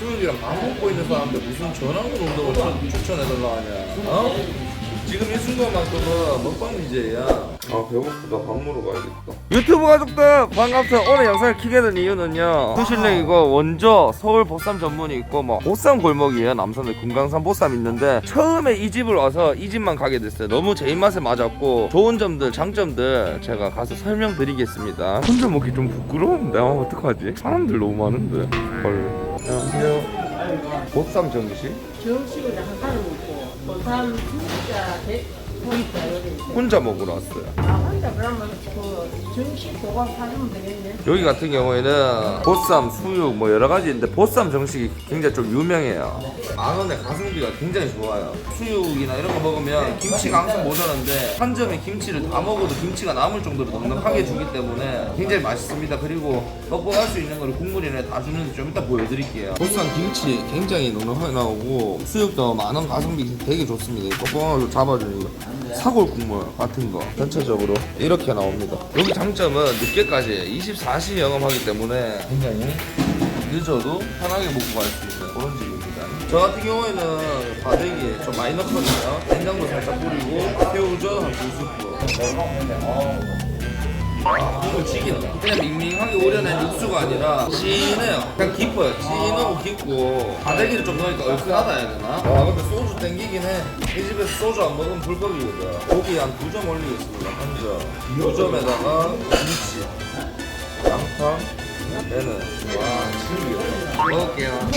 수육이랑 밥 먹고 있는 사람한테 무슨 전화근 운동을 추- 추천해달라 하냐 어? 지금 이 순간만큼은 먹방 BJ야. 아 배고프다. 밥 먹으러 가야겠다. 유튜브 가족들 반갑습니다. 오늘 영상을 키게 된 이유는요. 수실내 이거 원조 서울 보쌈 전문이 있고 뭐 보쌈 골목이에요. 남산에 금강산 보쌈 있는데 처음에 이 집을 와서 이 집만 가게 됐어요. 너무 제 입맛에 맞았고 좋은 점들 장점들 제가 가서 설명드리겠습니다. 혼자 먹기 좀 부끄러운데? 아, 어떡하지? 사람들 너무 많은데. 헐 안녕하세요. 보쌈 정식? 정식을 한 사람 보쌈 진짜 대 보니까 여기 혼자 먹으러 왔어요 아 혼자 그러면 그 정식 그거 사주면 되겠네 여기 같은 경우에는 보쌈, 수육 뭐 여러 가지 있는데 보쌈 정식이 굉장히 좀 유명해요. 만 원에 가성비가 굉장히 좋아요. 수육이나 이런 거 먹으면 김치가 항상 모자란데 한 점에 김치를 다 먹어도 김치가 남을 정도로 넉넉하게 주기 때문에 굉장히 맛있습니다. 그리고 뻑뻑할 수 있는 거를 국물이나 다 주는데 좀 이따 보여드릴게요. 보쌈 김치 굉장히 넉넉하게 나오고 수육도 만원 가성비 되게 좋습니다. 뻑뻑한 거 잡아주는 거. 사골 국물 같은 거 전체적으로 이렇게 나옵니다. 여기 장점은 늦게까지 24시 영업하기 때문에 굉장히 늦어도 편하게 먹고 갈 수 있는 그런 집입니다. 저 같은 경우에는 바베기 좀 많이 넣거든요. 된장도 살짝 뿌리고 새우젓 한두 스푼. 아, 국물 지긴다. 그냥 밍밍하게 우려낸 육수가 아니라 진해요. 그냥 깊어요. 진하고 깊고 바다기를 좀 넣으니까 얼큰하다 해야 되나? 와 근데 소주 땡기긴 해. 이 집에서 소주 안 먹으면 불법이거든. 고기 한 두 점 올리겠습니다. 한 점. 두 점에다가 김치, 양파, 얘는 와 진리겠다. 먹을게요.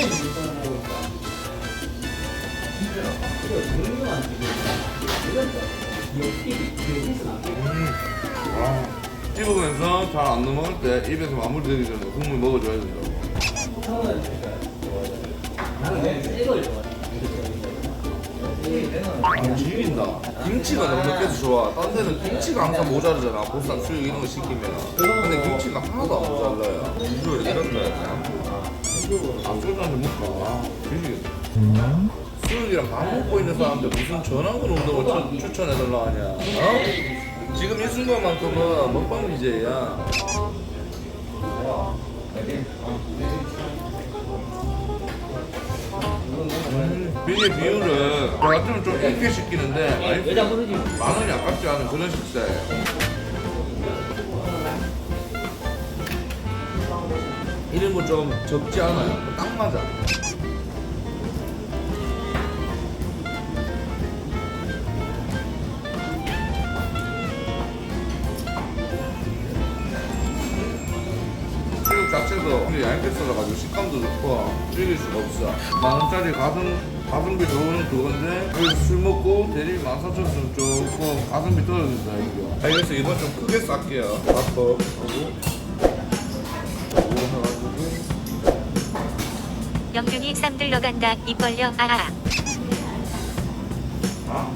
씹으면서 잘 안 넘어갈 때 입에서 마무리 되기 전에 국물 먹어줘야 된다고. 아, 질긴다. 김치가 넉넉해서 좋아. 딴 데는 김치가 항상 모자르잖아. 보쌈 수육 이런 거 시키면. 근데 김치가 하나도 안 모자라요. 이거 이렇게 넣어야 아, 소주 한잔 먹까? 아, 질리겠다. 수육이랑 밥 먹고 있는 사람한테 무슨 전화근 운동을 추, 추천해달라 하냐? 어? 지금 이 순간만큼은 먹방 BJ야. 음, 비계 비율을 저 같으면 좀 있게 시키는데 아니, 만 원이 아깝지 않은 그런 식사예요. 이런 거 좀 적지 않아요. 딱 맞아. 자체도 굉장히 얇게 썰어가지고 식감도 좋고 즐길 수가 없어. 만 원짜리 가성, 가성비 좋은 그건데 술 먹고 대리 14,000원 조금 가성비 떨어진다 이거. 아, 그래서 이번 좀 크게 쌀게요. 밥도 하고. 영균이 쌈 들러간다. 입 벌려. 아아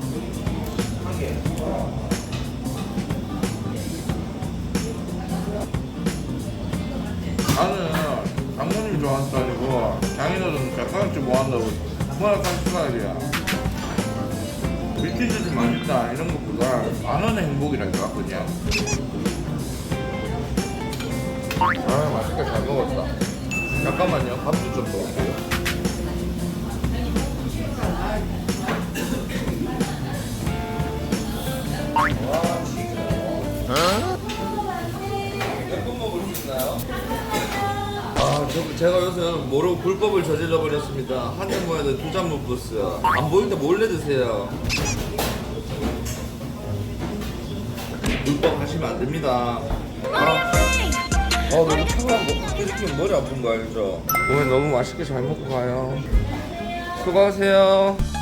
나는 장모님이 좋아하는 스타일이고 장인어른 젓가락질 뭐 한다고 그만한 스타일이야 밀키즈도 맛있다 이런 것보다 만 원의 행복이랄까 그냥 아 맛있게 잘 먹었다. 잠깐만요 밥도 좀 먹을게요. 몇분 먹을 수 있나요? 아, 저, 제가 요새 모르고 불법을 저질러 버렸습니다. 한잔 먹어야 두잔 먹었어요. 안 보일 때 몰래 드세요. 불법 하시면 안 됩니다. 아, 아 너무 차가운 거 지키면 머리 아픈 거 알죠? 오늘 너무 맛있게 잘 먹고 가요. 수고하세요.